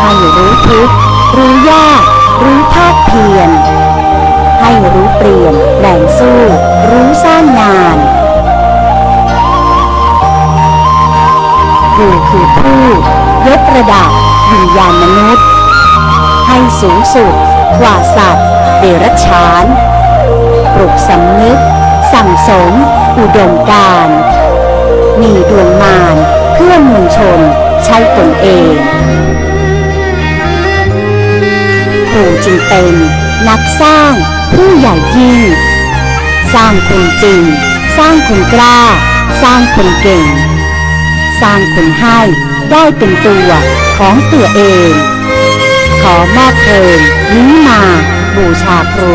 ให้รู้ทุกรู้ยาก รู้ภาคเพียรให้รู้เปลี่ยนแปลงสู้ รู้สร้างงานครูคือผู้ยกระดับวิญญาณมนุษย์ ให้สูงสุดกว่าสัตว์เดรัจฉาน ปลุกสำนึก สั่งสม อุดมการมีดวงมารเพื่อมวลชนใช้ตนเอง รูจึงเป็นนักสร้างผู้ใหญ่ยิ่ง สร้างคนจริง สร้างคนกล้า สร้างคนเก่ง สร้างคนให้ได้เป็นตัวของตัวเอง ขอมอบเพลงนี้มาบูชาครู